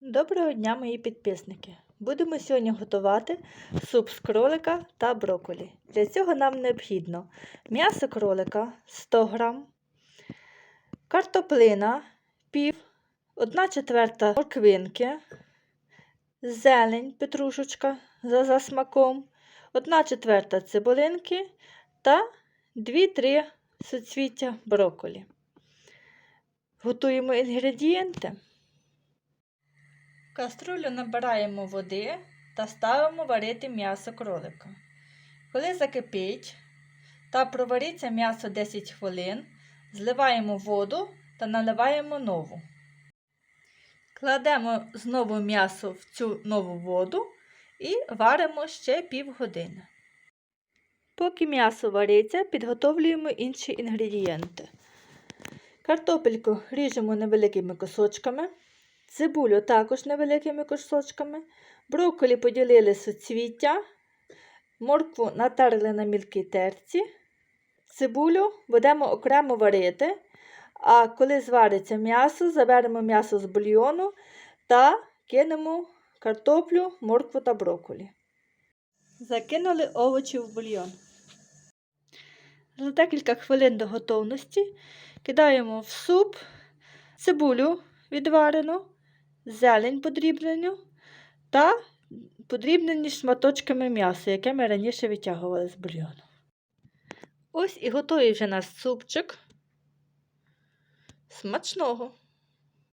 Доброго дня, мої підписники! Будемо сьогодні готувати суп з кролика та брокколі. Для цього нам необхідно м'ясо кролика 100 г, картоплина пів, 1 четверта морквинки, зелень петрушечка за, за смаком, 1 четверта цибулинки та 2-3 суцвіття брокколі. Готуємо інгредієнти. Каструлю набираємо води та ставимо варити м'ясо кролика. Коли закипить та провариться м'ясо 10 хвилин, зливаємо воду та наливаємо нову. Кладемо знову м'ясо в цю нову воду і варимо ще півгодини. Поки м'ясо вариться, підготовлюємо інші інгредієнти. Картопельку ріжемо невеликими кусочками. Цибулю також невеликими кусочками. Брокколі поділили суцвіття, моркву натерли на мілкій терці. Цибулю будемо окремо варити, а коли звариться м'ясо, заберемо м'ясо з бульйону та кинемо картоплю, моркву та брокколі. Закинули овочі в бульйон. За декілька хвилин до готовності кидаємо в суп цибулю відварену, зелень подрібнену та подрібнені шматочками м'яса, яке ми раніше витягували з бульйону. Ось і готовий вже наш супчик. Смачного!